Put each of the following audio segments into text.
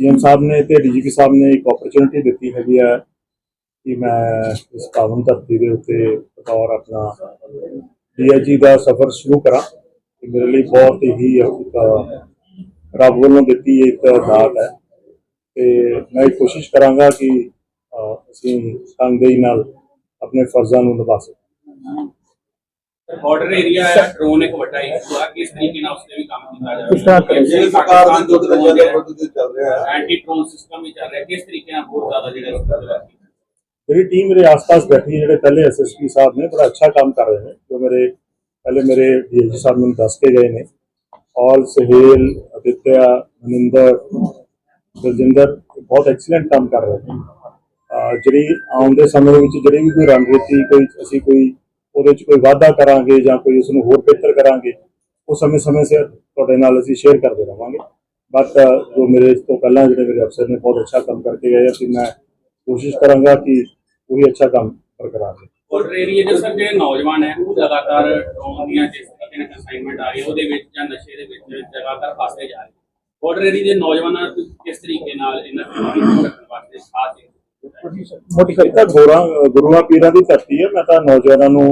CM ਸਾਹਿਬ ਨੇ ਤੇ DGP ਸਾਹਿਬ ਨੇ ਇੱਕ ਓਪਰਚੁਨਿਟੀ ਦਿੱਤੀ ਹੈਗੀ ਆ ਕਿ ਮੈਂ ਇਸ ਪਾਵਨ ਧਰਤੀ ਦੇ ਉੱਤੇ ਬਤੌਰ ਆਪਣਾ ਡੀਆਈਜੀ ਦਾ ਸਫ਼ਰ ਸ਼ੁਰੂ ਕਰਾਂ ਇਹ ਮੇਰੇ ਲਈ ਬਹੁਤ ਹੀ ਰੱਬ ਵੱਲੋਂ ਦਿੱਤੀ ਇੱਕ ਦਾਤ ਹੈ। ਤੇ ਮੈਂ ਇਹ ਕੋਸ਼ਿਸ਼ ਕਰਾਂਗਾ ਕਿ ਅਸੀਂ ਤਨਦੇਹੀ ਨਾਲ ਆਪਣੇ ਫਰਜ਼ਾਂ ਨੂੰ ਨਿਭਾ ਸਕੀਏ। ਬਾਰਡਰ ਏਰੀਆ ਹੈ ਡਰੋਨ ਇੱਕ ਵੱਡਾ ਇਸ਼ੂ ਆ ਕਿਸ ਤਰੀਕੇ ਨਾਲ ਉਸਤੇ ਵੀ ਕੰਮ ਕੀਤਾ ਜਾ ਕਿਸ ਤਰ੍ਹਾਂ ਕਰੇ? ਜਿਹੜੀ ਸਰਕਾਰ ਦੇ ਦੁੱਧ ਦੇ ਚੱਲ ਰਿਹਾ ਦੁੱਧ ਦੇ ਚੱਲ ਰਿਹਾ ਹੈ। ਐਂਟੀ ਡਰੋਨ ਸਿਸਟਮ ਵੀ ਚੱਲ ਰਿਹਾ। ਕਿਸ ਤਰੀਕੇ ਨਾਲ ਬਹੁਤ ਜ਼ਿਆਦਾ ਜਿਹੜਾ ਇਸ ਤਰ੍ਹਾਂ ਮੇਰੀ ਟੀਮ ਮੇਰੇ ਆਸ-ਪਾਸ ਬੈਠੀ ਹੈ ਜਿਹੜੇ ਪਹਿਲੇ ਐਸਐਸਪੀ ਸਾਹਿਬ ਨੇ ਬੜਾ ਅੱਛਾ ਕੰਮ ਕਰ ਰਹੇ ਨੇ। ਜੋ ਮੇਰੇ ਪਹਿਲੇ ਮੇਰੇ ਡੀਐਸਪੀ ਸਾਹਿਬ ਮੈਨੂੰ ਦੱਸ ਕੇ ਗਏ ਨੇ। ਔਲ ਸਹੇਲ ਅਦਿੱਤਿਆ ਮਨਿੰਦਰ ਦਲਜਿੰਦਰ ਬਹੁਤ ਐਕਸੀਲੈਂਟ ਕੰਮ ਕਰ ਰਹੇ ਨੇ। ਜਿਹੜੀ ਆਉਣ ਦੇ ਸਮੇਂ ਵਿੱਚ ਜਿਹੜੀ ਵੀ ਕੋਈ ਰਣਨੀਤੀ ਕੋਈ ਅਸੀਂ ਕੋਈ ਉਹਦੇ ਚ ਕੋਈ ਵਾਅਦਾ ਕਰਾਂਗੇ ਜਾਂ ਕੋਈ ਉਸ ਨੂੰ ਹੋਰ ਬਿਹਤਰ ਕਰਾਂਗੇ ਉਹ ਸਮੇਂ-ਸਮੇਂ ਸਿਰ ਤੁਹਾਡੇ ਨਾਲ ਅਸੀਂ ਸ਼ੇਅਰ ਕਰਦੇ ਰਵਾਂਗੇ। ਬਟ ਜੋ ਮੇਰੇ ਇਸ ਤੋਂ ਪਹਿਲਾਂ ਜਿਹੜੇ ਮੇਰੇ ਅਫਸਰ ਨੇ ਬਹੁਤ ਅੱਛਾ ਕੰਮ ਕਰਕੇ ਗਏ ਅਸੀਂ ਮੈਂ ਕੋਸ਼ਿਸ਼ ਕਰਾਂਗਾ ਕਿ ਉਹੀ ਅੱਛਾ ਕੰਮ ਬਰਕਰਾਰ ਰਹੇ। ਬਾਰਡਰ ਏਰੀਆ ਦੇ ਸਰ ਜਿਹੜੇ ਨੌਜਵਾਨ ਹੈ ਉਹ ਲਗਾਤਾਰ ਡਰੋਨ ਦੀਆਂ ਜਿਸ ਤਰੀਕੇ ਨਾਲ ਅਸਾਈਨਮੈਂਟ ਆ ਰਹੀ ਉਹਦੇ ਵਿੱਚ ਜਾਂ ਨਸ਼ੇ ਦੇ ਵਿੱਚ ਲਗਾਤਾਰ ਫਸਦੇ ਜਾ ਰਹੇ ਬਾਰਡਰ ਏਰੀਆ ਦੇ ਨੌਜਵਾਨਾਂ ਨੂੰ ਕਿਸ ਤਰੀਕੇ ਨਾਲ ਇਹਨਾਂ ਨੂੰ ਰੱਖਣ ਵਾਸਤੇ ਸਾਥ ਦੇ ਇਹ ਤਾਂ ਗੋਰਾ ਗੁਰੂਆਂ ਪੀਰਾਂ ਦੀ ਧਰਤੀ ਹੈ ਮੈਂ ਤਾਂ ਨੌਜਵਾਨਾਂ ਨੂੰ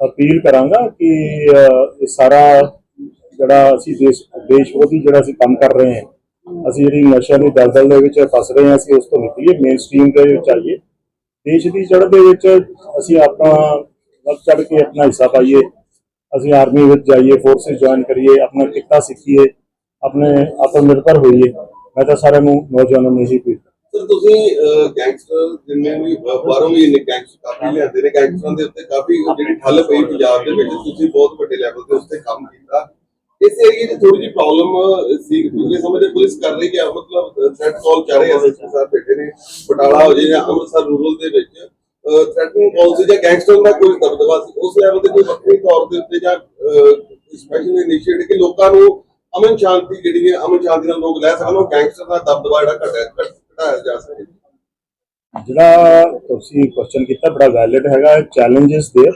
ਅਪੀਲ ਕਰਾਂਗਾ ਕਿ ਇਹ ਸਾਰਾ ਜਿਹੜਾ ਅਸੀਂ ਦੇਸ਼ ਦੇਸ਼ ਵਿਰੋਧੀ ਜਿਹੜਾ ਅਸੀਂ ਕੰਮ ਕਰ ਰਹੇ ਹਾਂ, ਅਸੀਂ ਜਿਹੜੀ ਨਸ਼ਿਆਂ ਦੀ ਦਲਦਲ ਦੇ ਵਿੱਚ ਫਸ ਰਹੇ ਹਾਂ, ਅਸੀਂ ਉਸ ਤੋਂ ਨਿਕਲੀਏ ਮੇਨ ਸਟ੍ਰੀਮ ਦੇ ਵਿੱਚ ਆਈਏ। ਦੇਸ਼ ਦੀ ਜੜ ਦੇ ਵਿੱਚ ਅਸੀਂ ਆਪਣਾ ਵੱਧ ਚੜ ਕੇ ਆਪਣਾ ਹਿੱਸਾ ਪਾਈਏ, ਅਸੀਂ ਆਰਮੀ ਵਿੱਚ ਜਾਈਏ ਫੋਰਸਿਸ ਜੁਆਇਨ ਕਰੀਏ, ਆਪਣਾ ਕਿੱਤਾ ਸਿੱਖੀਏ, ਆਪਣੇ ਆਤਮ ਨਿਰਭਰ ਹੋਈਏ। ਮੈਂ ਤਾਂ ਸਾਰਿਆਂ ਨੂੰ, ਨੌਜਵਾਨਾਂ ਨੂੰ ਇਹੀ ਅਪੀਲ ਸਰ ਤੁਸੀਂ ਗੈਂਗਸਟਰ ਜਿੰਨੇ ਵੀ ਬਾਹਰੋਂ ਵੀ ਇੰਨੇ ਗੈਂਗਸਟਰ ਕਾਫੀ ਲਿਆਂਦੇ ਨੇ। ਗੈਂਗਸਟਰਾਂ ਦੇ ਉੱਤੇ ਕਾਫੀ ਜਿਹੜੀ ਠੱਲ ਪਈ ਪੰਜਾਬ ਦੇ ਵਿੱਚ ਤੁਸੀਂ ਬਹੁਤ ਵੱਡੇ ਲੈਵਲ ਤੇ ਉੱਤੇ ਕੰਮ ਕੀਤਾ। ਇਸ ਏਰੀਏ 'ਚ ਥੋੜੀ ਜਿਹੀ ਪ੍ਰੋਬਲਮ ਸੀ। ਪਿਛਲੇ ਸਮੇਂ ਤੇ ਪੁਲਿਸ ਕਰ ਰਹੀ ਹੈ। ਮਤਲਬ ਥ੍ਰੈਟ ਕਾਲ ਕਰ ਰਹੇ ਐਸਐਸਪੀ ਸਾਹਿਬ ਬੈਠੇ ਨੇ ਬਟਾਲਾ ਹੋ ਜੇ ਜਾਂ ਅੰਮ੍ਰਿਤਸਰ ਰੂਰਲ ਦੇ ਵਿੱਚ। ਥ੍ਰੈਟਨਿੰਗ ਕਾਲ ਸੀ ਜਾਂ ਗੈਂਗਸਟਰ ਦਾ ਕੋਈ ਦਬਦਬਾ ਸੀ ਉਸ ਲੈਵਲ ਤੇ ਕੋਈ ਵੱਖਰੀ ਤੌਰ ਦੇ ਉੱਤੇ ਜਾਂ ਸਪੈਸ਼ਲ ਇਨੀਸ਼ੀਏਟਿਵ ਕਿ ਲੋਕਾਂ ਨੂੰ ਅਮਨ ਸ਼ਾਂਤੀ ਜਿਹੜੀ ਹੈ ਅਮਨ ਸ਼ਾਂਤੀ ਨਾਲ ਲੋਕ ਲੈ ਸਕਣ ਉਹ ਗੈਂਗਸਟਰ ਦਾ ਦਬਦਬਾ ਜਿਹੜਾ ਘਟਾਇਆ ਕੀਤਾ ਜਾ ਸਕੇ ਜਿਹੜਾ ਤੁਸੀਂ ਕੁਐਸਚਨ ਕੀਤਾ ਬੜਾ ਵੈਲਿਡ ਹੈਗਾ ਚੈਲੰਜਸ ਦੇ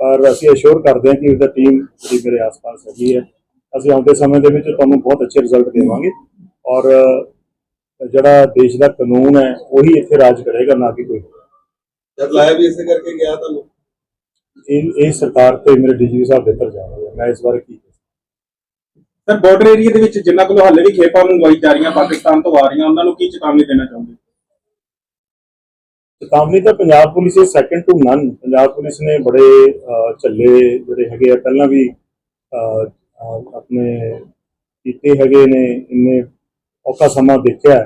ਪਰ ਅਸੀਂ ਅਸ਼ੋਰ ਕਰਦੇ ਹਾਂ ਕਿ ਉਹਦਾ ਟੀਮ ਜਿਹੜੀ ਮੇਰੇ ਆਸ-ਪਾਸ ਹੈਗੀ ਹੈ ਅਸੀਂ ਆਉਂਦੇ ਸਮੇਂ ਦੇ ਵਿੱਚ ਤੁਹਾਨੂੰ ਬਹੁਤ ਅੱਛੇ ਰਿਜ਼ਲਟ ਦੇਵਾਂਗੇ ਔਰ ਜਿਹੜਾ ਦੇਸ਼ ਦਾ ਕਾਨੂੰਨ ਹੈ ਉਹੀ ਇੱਥੇ ਰਾਜ ਕਰੇਗਾ ਨਾ ਕਿ ਕੋਈ ਜਦ ਲਾਇਆ ਵੀ ਇਸੇ ਕਰਕੇ ਗਿਆ ਤੁਹਾਨੂੰ ਇਹ ਇਹ ਸਰਕਾਰ ਤੇ ਮੇਰੇ ਡੀਜੀਪੀ ਸਾਹਿਬ ਦੇ ਤਰ ਜਾ ਰਹੇ ਮੈਂ ਇਸ ਬਾਰੇ ਕੀ ਸਰ ਬਾਰਡਰ ਏਰੀਆ ਦੇ ਵਿੱਚ ਜਿੰਨਾ ਕੋਲ ਹਾਲੇ ਵੀ ਖੇਪਾਂ ਮੰਗਵਾਈ ਜਾ ਰਹੀਆਂ ਪਾਕਿਸਤਾਨ ਤੋਂ ਆ ਰਹੀਆਂ ਉਹਨਾਂ ਨੂੰ ਕੀ ਚੇਤਾਵਨੀ ਦੇਣਾ ਚਾਹੁੰਦੇ ਚੇਤਾਵਨੀ ਤਾਂ ਪੰਜਾਬ ਪੁਲਿਸ ਇਸ second to none Punjab police ਨੇ ਬੜੇ ਅਹ, ਝੱਲੇ ਜਿਹੜੇ ਹੈਗੇ ਆ ਪਹਿਲਾਂ ਵੀ ਆਪਣੇ ਕੀਤੇ ਹੈਗੇ ਨੇ ਇੰਨੇ ਔਖਾ ਸਮਾਂ ਦੇਖਿਆ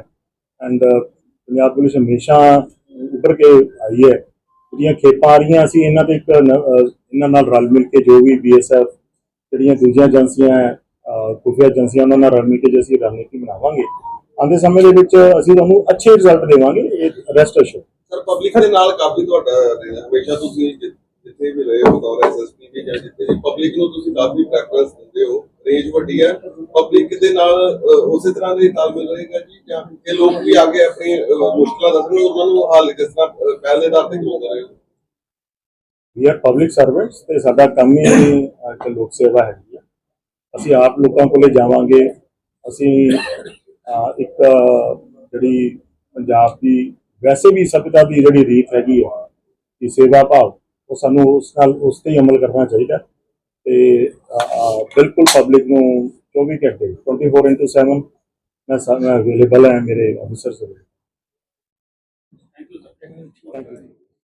ਐਂਡ ਪੰਜਾਬ ਪੁਲਿਸ ਹਮੇਸ਼ਾ ਉੱਪਰ ਕੇ ਆਈ ਹੈ। ਜਿਹੜੀਆਂ ਖੇਪਾਂ ਆ ਰਹੀਆਂ ਅਸੀਂ ਇਹਨਾਂ ਤੇ ਇੱਕ ਇਹਨਾਂ ਨਾਲ ਰਲ ਮਿਲ ਕੇ ਜੋ ਵੀ ਬੀਐਸਐਫ ਜਿਹੜੀਆਂ ਦੂਜੀਆਂ ਏਜੰਸੀਆਂ ਹੈ, ਖੁਫੀਆ ਏਜੰਸੀਆਂ ਉਹਨਾਂ ਨਾਲ ਰਲ ਮਿਲ ਕੇ ਜੇ ਅਸੀਂ ਰਣਨੀਤੀ ਬਣਾਵਾਂਗੇ ਆਉਂਦੇ ਸਮੇਂ ਦੇ ਵਿੱਚ ਅਸੀਂ ਤੁਹਾਨੂੰ ਅੱਛੇ ਰਿਜ਼ਲਟ ਦੇਵਾਂਗੇ ਇਹ ਰੈਸਟ ਅਸ਼ੋਰ ਸਰ ਪਬਲਿਕ ਦੇ ਨਾਲ ਕਾਫੀ ਤੁਹਾਡਾ। ਹਮੇਸ਼ਾ ਤੁਸੀਂ ਜਿੱਥੇ ਵੀ ਰਹੇ ਹੋ ਬਤੌਰ ਐਸਐਸਪੀ ਵੀ ਜਾਂ ਜਿੱਥੇ ਵੀ ਪਬਲਿਕ ਨੂੰ ਤੁਸੀਂ ਕਾਫੀ ਪ੍ਰੈਫਰੈਂਸ ਦਿੰਦੇ ਹੋ ਰੇਂਜ ਵੱਡੀ ਹੈ। ਪਬਲਿਕ ਦੇ ਨਾਲ ਉਸੇ ਤਰ੍ਹਾਂ ਦੇ ਤਾਲਮੇਲ ਰਹੇਗਾ ਜੀ ਜਾਂ ਇਹ ਲੋਕ ਵੀ ਕੇ ਆਪਣੀ ਮੁਸ਼ਕਲਾਂ ਦੱਸਣ ਉਹਨਾਂ ਨੂੰ ਹੱਲ ਕਿਸ ਤਰ੍ਹਾਂ ਪਹਿਲ ਦੇ ਤੇ ਕਰਵਾਉਂਦੇ ਰਹੇ ਵੀ ਆਰ ਪਬਲਿਕ ਸਰਵੈਂਟਸ ਤੇ ਸਾਡਾ ਕੰਮ ਹੀ ਇੱਕ ਲੋਕ ਸੇਵਾ ਹੈ। ਅਸੀਂ ਆਪ ਲੋਕਾਂ ਕੋਲੇ ਜਾਵਾਂਗੇ। ਅਸੀਂ ਇੱਕ ਜਿਹੜੀ ਪੰਜਾਬ ਦੀ ਵੈਸੇ ਵੀ ਸਭਿਅਤਾ ਦੀ ਜਿਹੜੀ ਰੀਤ ਹੈਗੀ ਹੈ ਕਿ ਸੇਵਾ ਭਾਵ ਉਹ ਸਾਨੂੰ ਉਸ ਨਾਲ ਉਸ ਤੇ ਹੀ ਅਮਲ ਕਰਨਾ ਚਾਹੀਦਾ। ਤੇ ਬਿਲਕੁਲ ਪਬਲਿਕ ਨੂੰ 24 ਘੰਟੇ 24/7 ਮੈਂ ਅਵੇਲੇਬਲ ਹਾਂ ਮੇਰੇ ਯੂ ਸਰ ਥੈਂਕ ਯੂ